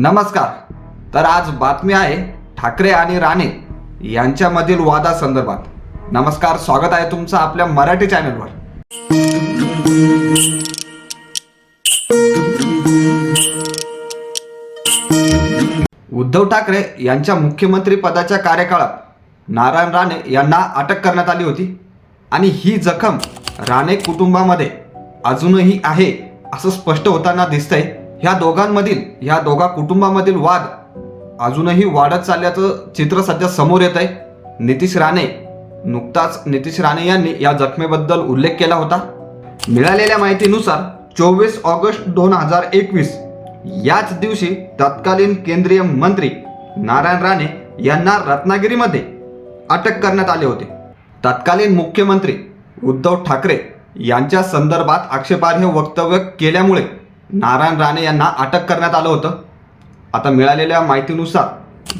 नमस्कार. तर आज बातमी आहे ठाकरे आणि राणे यांच्यामधील वादासंदर्भात. नमस्कार स्वागत आहे तुमचं आपल्या मराठी चॅनलवर. उद्धव ठाकरे यांच्या मुख्यमंत्री पदाच्या कार्यकाळात नारायण राणे यांना अटक करण्यात आली होती. आणि ही जखम राणे कुटुंबामध्ये अजूनही आहे असं स्पष्ट होताना दिसतंय. ह्या दोघांमधील ह्या दोघा कुटुंबामधील वाद अजूनही वाढत चालल्याचं चित्र सध्या समोर येत आहे नितीश राणे नुकताच नितीश राणे यांनी या जखमेबद्दल उल्लेख केला होता. मिळालेल्या माहितीनुसार चोवीस ऑगस्ट दोन हजार एकवीस याच दिवशी तत्कालीन केंद्रीय मंत्री नारायण राणे यांना रत्नागिरीमध्ये अटक करण्यात आले होते. तत्कालीन मुख्यमंत्री उद्धव ठाकरे यांच्या संदर्भात आक्षेपार्ह वक्तव्य केल्यामुळे नारायण राणे यांना अटक करण्यात आलं होतं. आता मिळालेल्या माहितीनुसार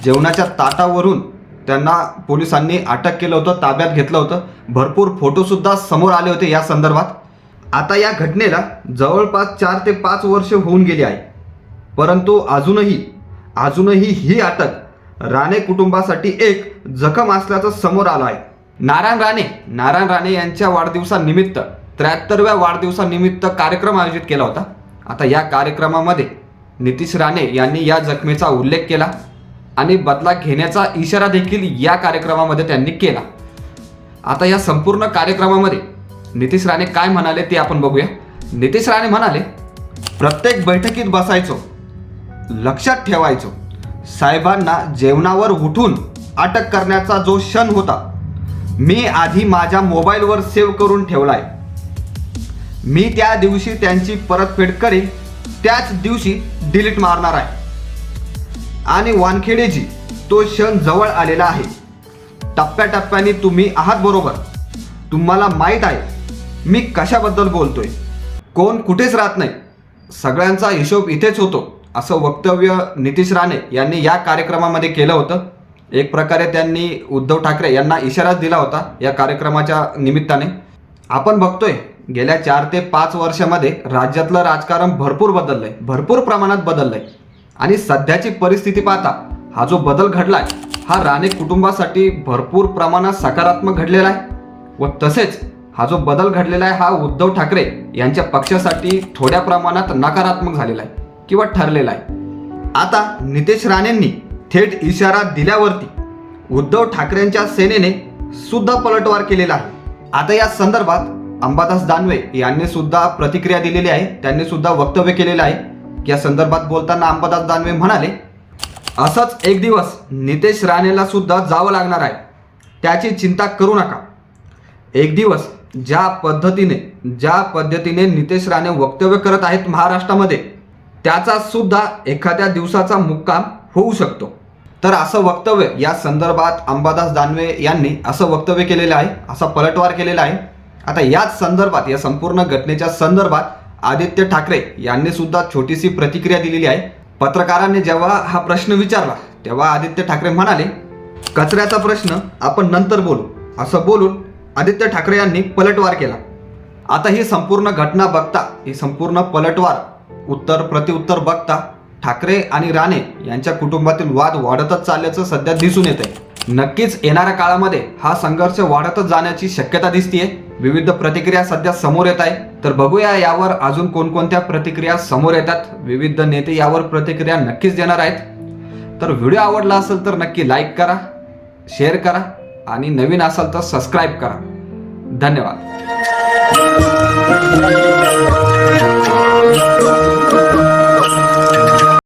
जेवणाच्या ताटावरून त्यांना पोलिसांनी अटक केलं होतं ताब्यात घेतलं होतं. भरपूर फोटोसुद्धा समोर आले होते या संदर्भात. आता या घटनेला जवळपास चार ते पाच वर्ष होऊन गेली आहे. परंतु अजूनही अजूनही ही अटक राणे कुटुंबासाठी एक जखम असल्याचं समोर आलं आहे. नारायण राणे नारायण राणे यांच्या वाढदिवसानिमित्त त्र्याहत्तरव्या वाढदिवसानिमित्त कार्यक्रम आयोजित केला होता. आता या कार्यक्रमामध्ये नितीश राणे यांनी या जखमेचा उल्लेख केला आणि बदला घेण्याचा इशारा देखील या कार्यक्रमामध्ये त्यांनी केला. आता या संपूर्ण कार्यक्रमामध्ये नितीश राणे काय म्हणाले ते आपण बघूया. नितीश राणे म्हणाले प्रत्येक बैठकीत बसायचो लक्षात ठेवायचो साहेबांना जेवणावर उठून अटक करण्याचा जो क्षण होता मी आधी माझ्या मोबाईलवर सेव्ह करून ठेवलाय. मी त्या दिवशी त्यांची परतफेड करीन त्याच दिवशी डिलीट मारणार आहे. आणि वानखेडेजी तो क्षण जवळ आलेला आहे. टप्प्याटप्प्याने तुम्ही आहात बरोबर. तुम्हाला माहीत आहे मी कशाबद्दल बोलतोय. कोण कुठेच राहत नाही. सगळ्यांचा हिशोब इथेच होतो असं वक्तव्य नितीश राणे यांनी या कार्यक्रमामध्ये केलं होतं. एक प्रकारे त्यांनी उद्धव ठाकरे यांना इशाराच दिला होता या कार्यक्रमाच्या निमित्ताने. आपण बघतोय गेल्या चार ते पाच वर्षामध्ये राज्यातलं राजकारण भरपूर बदललंय भरपूर प्रमाणात बदललंय. आणि सध्याची परिस्थिती पाहता हा जो बदल घडलाय हा राणे कुटुंबासाठी भरपूर प्रमाणात सकारात्मक घडलेला आहे. व तसेच हा जो बदल घडलेला आहे हा उद्धव ठाकरे यांच्या पक्षासाठी थोड्या प्रमाणात नकारात्मक झालेला आहे किंवा ठरलेला आहे. आता नितेश राणेंनी थेट इशारा दिल्यावरती उद्धव ठाकरेंच्या सेनेने सुद्धा पलटवार केलेला आहे. आता या संदर्भात अंबादास दानवे यांनी सुद्धा प्रतिक्रिया दिलेली आहे. त्यांनी सुद्धा वक्तव्य केलेलं आहे. या संदर्भात बोलताना अंबादास दानवे म्हणाले असंच एक दिवस नितेश राणेला सुद्धा जावं लागणार आहे. त्याची चिंता करू नका. एक दिवस ज्या पद्धतीने ज्या पद्धतीने नितेश राणे वक्तव्य करत आहेत महाराष्ट्रामध्ये त्याचा सुद्धा एखाद्या दिवसाचा मुक्काम होऊ शकतो. तर असं वक्तव्य या संदर्भात अंबादास दानवे यांनी असं वक्तव्य केलेलं आहे असा पलटवार केलेला आहे. आता याच संदर्भात या संपूर्ण घटनेच्या संदर्भात आदित्य ठाकरे यांनी सुद्धा छोटीशी प्रतिक्रिया दिलेली आहे. पत्रकारांनी जेव्हा हा प्रश्न विचारला तेव्हा आदित्य ठाकरे म्हणाले कचऱ्याचा प्रश्न आपण नंतर बोलू. असं बोलून आदित्य ठाकरे यांनी पलटवार केला. आता ही संपूर्ण घटना बघता ही संपूर्ण पलटवार उत्तर प्रतिउत्तर बघता ठाकरे आणि राणे यांच्या कुटुंबातील वाद वाढतच चालल्याचं सध्या दिसून येत आहे नक्कीच येणाऱ्या काळामध्ये हा संघर्ष वाढतच जाण्याची शक्यता दिसतीये. विविध प्रतिक्रिया सध्या समोर येत आहे. तर बघूया यावर अजून कोणकोणत्या प्रतिक्रिया समोर येतात. विविध नेते यावर प्रतिक्रिया नक्कीच देणार आहेत. तर व्हिडिओ आवडला असेल तर नक्की लाईक करा शेअर करा आणि नवीन असाल तर सबस्क्राईब करा. धन्यवाद.